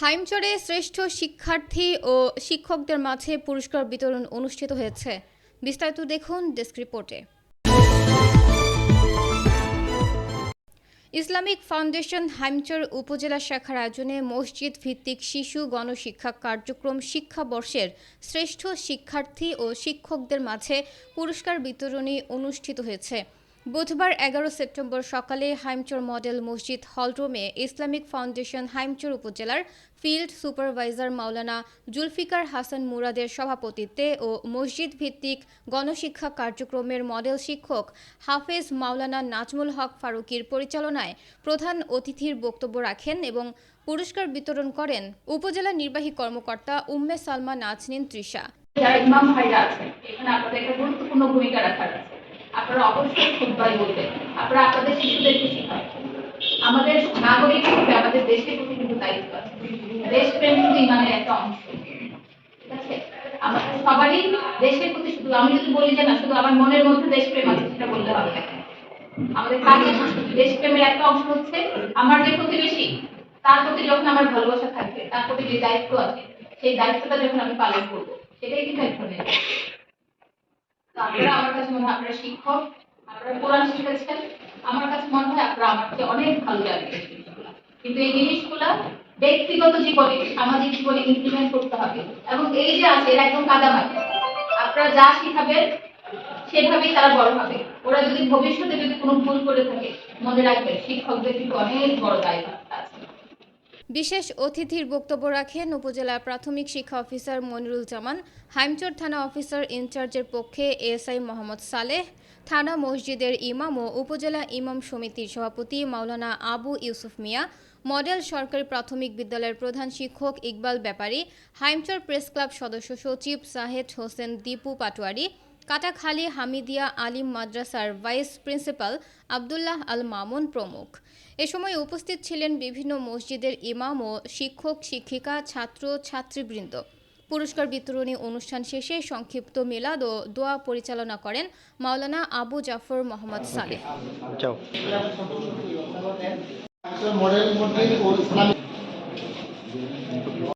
হাইমচরে শ্রেষ্ঠ শিক্ষার্থী ও শিক্ষকদের মাঝে পুরস্কার বিতরণ অনুষ্ঠিত হয়েছে। বিস্তারিত দেখুন ডেস্ক রিপোর্টে। ইসলামিক ফাউন্ডেশন হাইমচর উপজেলা শাখার আয়োজনে মসজিদ ভিত্তিক শিশু গণশিক্ষা কার্যক্রম শিক্ষাবর্ষের শ্রেষ্ঠ শিক্ষার্থী ও শিক্ষকদের মাঝে পুরস্কার বিতরণী অনুষ্ঠিত হয়েছে। বুধবার এগারো সেপ্টেম্বর সকালে হাইমচর মডেল মসজিদ হলরুমে ইসলামিক ফাউন্ডেশন হাইমচর উপজেলার ফিল্ড সুপারভাইজার মাওলানা জুলফিকার হাসান মুরাদের সভাপতিত্বে ও মসজিদ ভিত্তিক গণশিক্ষা কার্যক্রমের মডেল শিক্ষক হাফেজ মাওলানা নাজমুল হক ফারুকির পরিচালনায় প্রধান অতিথির বক্তব্য রাখেন এবং পুরস্কার বিতরণ করেন উপজেলা নির্বাহী কর্মকর্তা উম্মে সালমা নাজনীন তৃষা। ইমাম ভাইরা এখানে আপনাদের গুরুত্বপূর্ণ ভূমিকা রাখার আছে আপনারা অবশ্যই খুববাই বলবেন। আপনারা আপনাদের শিশুদেরকে শেখাবেন আমাদের নাগরিক হিসেবে আমাদের দেশের প্রতি কিন্তু দায়িত্ব আছে। দেশপ্রেম কিন্তু ইমানের একটা অংশ। ঠিক আছে? আমাদের সবারই দেশের প্রতি শুধু আমি যদি বলি যে না, শুধু আমার মনের মধ্যে দেশপ্রেম আছে, সেটা বললে হবে। আমাদের কাজের দেশপ্রেমের একটা অংশ হচ্ছে আমার যে প্রতিবেশী, তার প্রতি যখন আমার ভালোবাসা থাকবে তার প্রতি যে দায়িত্ব আছে, সেই দায়িত্বটা যখন আমি পালন করব, সেটাই কিন্তু এক আমার কাছে মনে হয় আপনারা শিক্ষক, আপনারা কোরআন শিখেছেন। আমার কাছে মনে হয় আপনারা চেয়ে অনেক ভালো জিনিসগুলা। কিন্তু এই জিনিসগুলা ব্যক্তিগত জীবনে, সামাজিক জীবনে ইমপ্লিমেন্ট করতে হবে। এবং এই যে আছে, এরা একদম কাদামাটি। আপনারা যা শিখাবেন, সেভাবেই তারা বড় হবে। ওরা যদি ভবিষ্যতে যদি কোনো ভুল করে থাকে, মনে রাখবেন, শিক্ষকদের কিন্তু অনেক বড় দায়িত্ব আছে। বিশেষ অতিথির বক্তব্য রাখেন উপজেলা প্রাথমিক শিক্ষা অফিসার মনিরুল জামান হাইমচর থানা অফিসার ইনচার্জের পক্ষে এএসআই মোহাম্মদ সালেহ, থানা মসজিদের ইমাম ও উপজেলা ইমাম সমিতির সভাপতি মাওলানা আবু ইউসুফ মিয়া, মডেল সরকারি প্রাথমিক বিদ্যালয়ের প্রধান শিক্ষক ইকবাল ব্যাপারী, হাইমচর প্রেস ক্লাব সদস্য সচিব সাহেদ হোসেন দীপু পাটোয়ারি কাটাখালী হামিদিয়া আলিম মাদ্রাসার ভাইস প্রিন্সিপাল আবদুল্লাহ আল মামুন প্রমুখ। এ সময় উপস্থিত ছিলেন বিভিন্ন মসজিদের ইমাম ও শিক্ষক শিক্ষিকা ছাত্র ছাত্রীবৃন্দ। পুরস্কার বিতরণী অনুষ্ঠান শেষে সংক্ষিপ্ত মেলাদ ও দোয়া পরিচালনা করেন মাওলানা আবু জাফর মোহাম্মদ সালেহ। মডেল